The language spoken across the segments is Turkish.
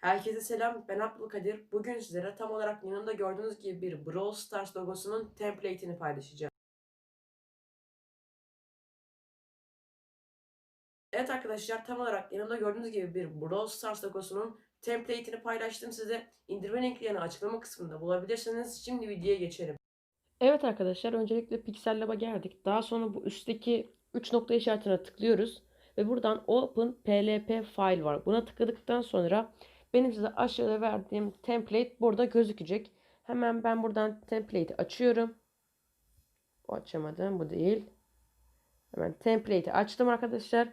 Herkese selam, ben Abdülkadir. Bugün sizlere tam olarak yanımda gördüğünüz gibi bir Brawl Stars logosunun template'ini paylaşacağım. Evet arkadaşlar, tam olarak yanımda gördüğünüz gibi bir Brawl Stars logosunun template'ini paylaştım size. İndirme linklerini açıklama kısmında bulabilirsiniz. Şimdi videoya geçelim. Evet arkadaşlar, öncelikle Pixel Lab'a geldik. Daha sonra bu üstteki 3 nokta işaretine tıklıyoruz. Ve buradan Open PLP File var. Buna tıkladıktan sonra benim size aşağıda verdiğim template burada gözükecek. Hemen ben buradan template'i açıyorum. O açamadım. Bu değil. Hemen template'i açtım arkadaşlar.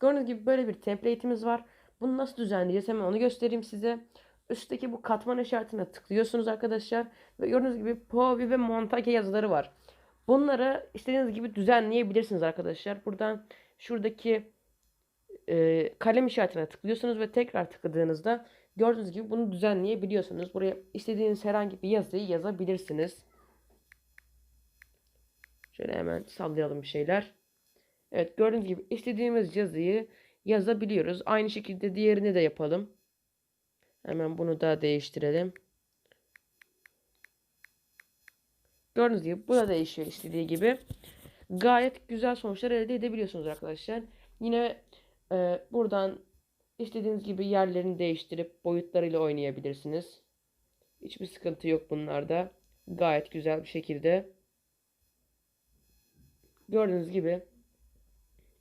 Gördüğünüz gibi böyle bir template'imiz var. Bunu nasıl düzenleyeceğiz? Hemen onu göstereyim size. Üstteki bu katman işaretine tıklıyorsunuz arkadaşlar. Ve gördüğünüz gibi Povi ve Montage yazıları var. Bunları istediğiniz gibi düzenleyebilirsiniz arkadaşlar. Buradan şuradaki e, kalem işaretine tıklıyorsunuz ve tekrar tıkladığınızda gördüğünüz gibi bunu düzenleyebiliyorsunuz. Buraya istediğiniz herhangi bir yazıyı yazabilirsiniz. Şöyle hemen sallayalım bir şeyler. Evet gördüğünüz gibi istediğimiz yazıyı yazabiliyoruz. Aynı şekilde diğerini de yapalım. Hemen bunu da değiştirelim. Gördüğünüz gibi bu da değişiyor istediği gibi. Gayet güzel sonuçlar elde edebiliyorsunuz arkadaşlar. Yine e, buradan istediğiniz gibi yerlerini değiştirip boyutlarıyla oynayabilirsiniz. Hiçbir sıkıntı yok bunlarda. Gayet güzel bir şekilde. Gördüğünüz gibi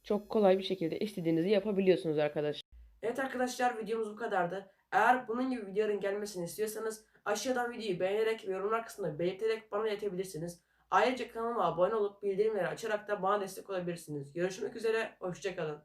çok kolay bir şekilde istediğinizi yapabiliyorsunuz arkadaşlar. Evet arkadaşlar videomuz bu kadardı. Eğer bunun gibi videoların gelmesini istiyorsanız aşağıdan videoyu beğenerek ve yorumlar kısmında belirterek bana iletebilirsiniz. Ayrıca kanalıma abone olup bildirimleri açarak da bana destek olabilirsiniz. Görüşmek üzere, hoşçakalın.